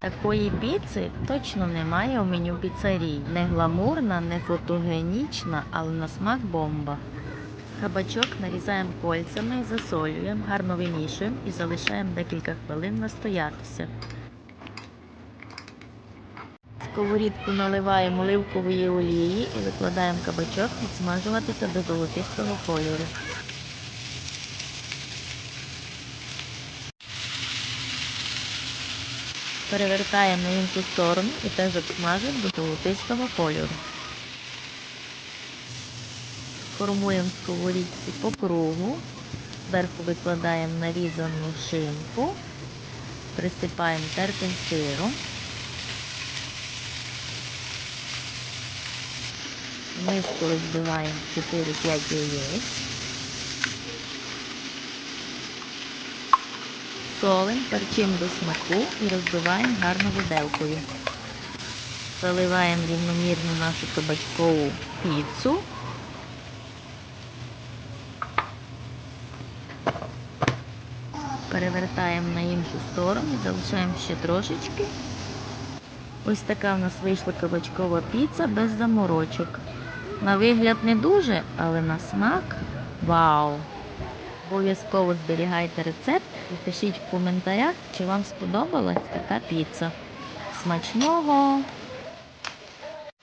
Такої піци точно немає у меню піцерій. Не гламурна, не фотогенічна, але на смак бомба. Кабачок нарізаємо кольцями, засолюємо, гарно вимішуємо і залишаємо декілька хвилин настоятися. В сковорідку наливаємо оливкової олії і викладаємо кабачок підсмажуватися до золотистого кольору. Перевертаємо на іншу сторону і теж обсмажуємо до золотистого кольору. Формуємо сковорідку по кругу, зверху викладаємо нарізану шинку, присипаємо тертим сиром. В миску розбиваємо 4-5 яєць. Солим, перчимо до смаку і розбиваємо гарно виделкою. Заливаємо рівномірно нашу кабачкову піцу. Перевертаємо на іншу сторону, залишаємо ще трошечки. Ось така в нас вийшла кабачкова піца без заморочок. На вигляд не дуже, але на смак вау! Обов'язково зберігайте рецепт і пишіть в коментарях, чи вам сподобалась така піца. Смачного!